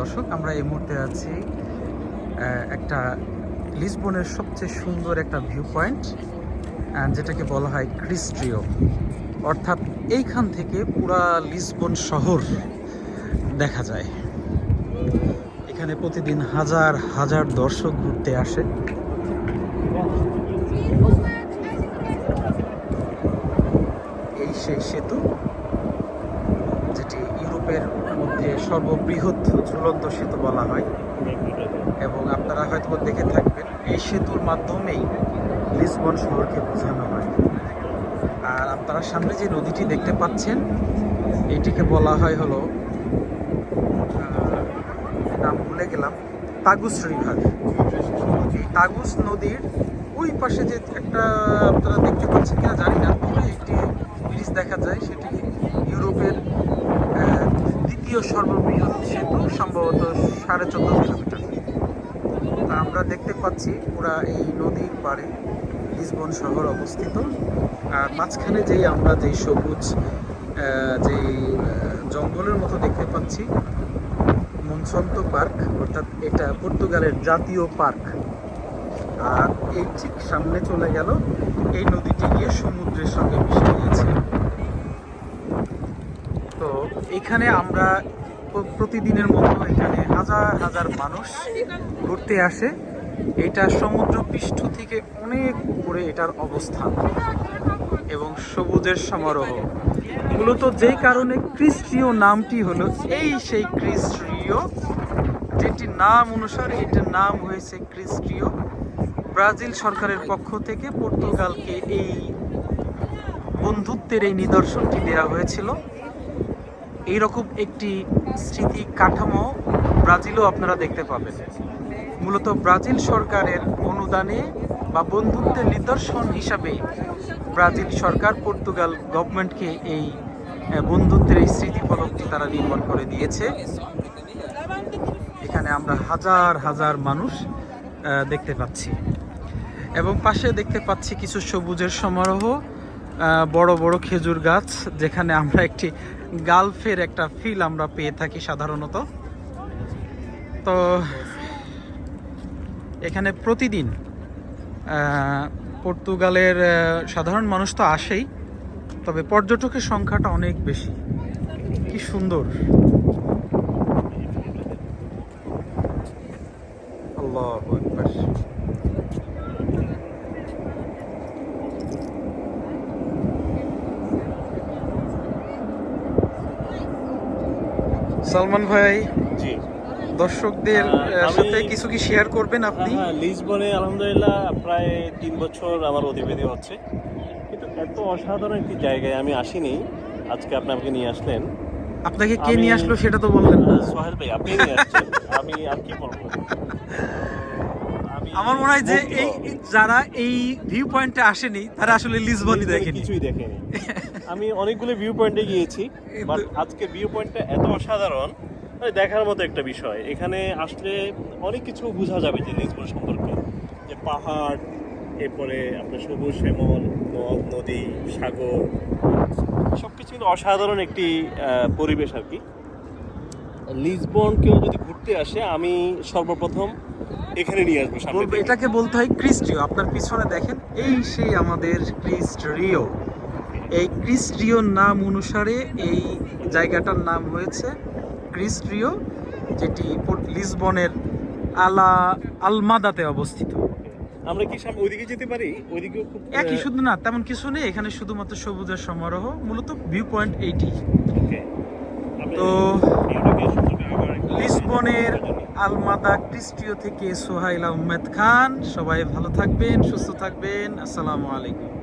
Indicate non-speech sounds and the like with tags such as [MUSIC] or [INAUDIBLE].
দর্শক, আমরা এই মুহূর্তে আছি একটা লিসবনের সবচেয়ে সুন্দর একটা ভিউ পয়েন্ট যেটাকে বলা হয় ক্রিস্ট্রিও অর্থাৎ এইখান থেকে পুরা লিসবন শহর দেখা যায়। এখানে প্রতিদিন হাজার হাজার দর্শক ঘুরতে আসে। এই সেই সেতু, যেটি ইউরোপের মধ্যে সর্ববৃহৎ ঝুলন্ত সেতু বলা হয়। এবং আপনারা হয়তো দেখে থাকবেন, এই সেতুর মাধ্যমেই লিসবন শহরকে বোঝানো হয়। আর আপনারা সামনে যে নদীটি দেখতে পাচ্ছেন, এটিকে বলা হয় হলো নাম ভুলে গেলাম, তাগুস রিভার। এই তাগুস নদীর ওই পাশে যে একটা, আপনারা দেখতে পাচ্ছেন কিনা জানি না একটি ব্রিজ দেখা যায়, সেটি ইউরোপের দ্বিতীয় সর্ববৃহৎ সেতু, সম্ভবত সাড়ে চোদ্দ কিলোমিটার। তা আমরা দেখতে পাচ্ছি পুরা এই নদীর পাড়ে লিসবন শহর অবস্থিত। আর মাঝখানে যেই আমরা যেই সবুজ যেই জঙ্গলের মতো দেখতে পাচ্ছি, মনসন্ত পার্ক, অর্থাৎ এটা পর্তুগালের জাতীয় পার্ক। আর এই ঠিক সামনে চলে গেল এই নদীটি গিয়ে সমুদ্রের সঙ্গে মিশে। তো এখানে আমরা প্রতিদিনের মতো এখানে হাজার হাজার মানুষ ঘুরতে আসে। এটা সমুদ্র পৃষ্ঠ থেকে অনেক উপরে এটার অবস্থান এবং সবুজের সমারোহ। মূলত যেই কারণে ক্রিস্টীয় নামটি হলো এই সেই ক্রিস্টীয় যেটি নাম অনুসারে এটার নাম হয়েছে ক্রিস্টীয় ব্রাজিল সরকারের পক্ষ থেকে পর্তুগালকে এই বন্ধুত্বের এই নিদর্শনটি দেওয়া হয়েছিল। এইরকম একটি স্মৃতি কাঠামো ব্রাজিলও আপনারা দেখতে পাবেন। মূলত ব্রাজিল সরকারের অনুদানে বা বন্ধুত্বের নিদর্শন হিসাবে ব্রাজিল সরকার পর্তুগাল গভর্নমেন্টকে এই বন্ধুত্বের এই স্মৃতিফলকটি তারা নির্মাণ করে দিয়েছে। এখানে আমরা হাজার হাজার মানুষ দেখতে পাচ্ছি। এবং পাশে দেখতে পাচ্ছি কিছু সবুজের সমারোহ বড় বড় খেজুর গাছ, যেখানে আমরা একটি গালফের একটা ফিল আমরা পেয়ে থাকি সাধারণত। তো এখানে প্রতিদিন পর্তুগালের সাধারণ মানুষ তো আসেই, তবে পর্যটকের সংখ্যাটা অনেক বেশি। কি সুন্দর। আল্লাহ সালমান ভাই জি। দর্শকদের সাথে কিছু কি শেয়ার করবেন আপনি? হ্যাঁ লিসবনে আলহামদুলিল্লাহ প্রায় তিন বছর আমার অধিবেদী হচ্ছে। কিন্তু এত অসাধারণ একটি জায়গায় আমি আসিনি আজকে আপনি আমাকে নিয়ে আসলেন। আপনাকে কে নিয়ে আসলো সেটা তো বললেন না। সোহেল ভাই আপনি নিয়ে আসছেন। আমি আর কি বলব? আমার মনে হয় যে এই যারা এই ভিউ পয়েন্টে আসেনি তারা আসলে লিসবনই লিসবনে দেখেনি। কিছুই দেখেনি। [LAUGHS] আমি অনেকগুলো ভিউ পয়েন্টে গিয়েছি বাট আজকে ভিউ পয়েন্টটা এত অসাধারণ মানে দেখার মতো একটা বিষয়। এখানে আসলে অনেক কিছু বোঝা যাবে লিসবন সম্পর্কে। যে পাহাড় এরপরে আপনার সবুজ শ্যামল নদ নদী সাগর সব কিছু কিন্তু অসাধারণ একটি পরিবেশ আর কি। লিসবন কেউ যদি ঘুরতে আসে আমি সর্বপ্রথম এখানে নিয়ে আসব সামনে এটাকে বলতে হয় ক্রিস্ট্রিও আপনার পিছনে দেখেন এই সেই আমাদের ক্রিস্ট্রিও এই ক্রিস্ট্রিওর নাম অনুসারে এই জায়গাটার নাম হয়েছে ক্রিস্ট্রিও যেটি লিসবনের আলা আলমাদাতে অবস্থিত। আমরা কি সামনে ওইদিকে যেতে পারি? ওইদিকেও খুব একই শুধু না তেমন কিছু নেই। এখানে শুধুমাত্র সবুজের সমারোহ মূলত ভিউ পয়েন্ট এইটি। তো। লিসবনের আলমাদা ক্রিস্টিও থেকে সোহাইল আহমেদ খান। সবাই ভালো থাকবেন সুস্থ থাকবেন। আসসালামু আলাইকুম।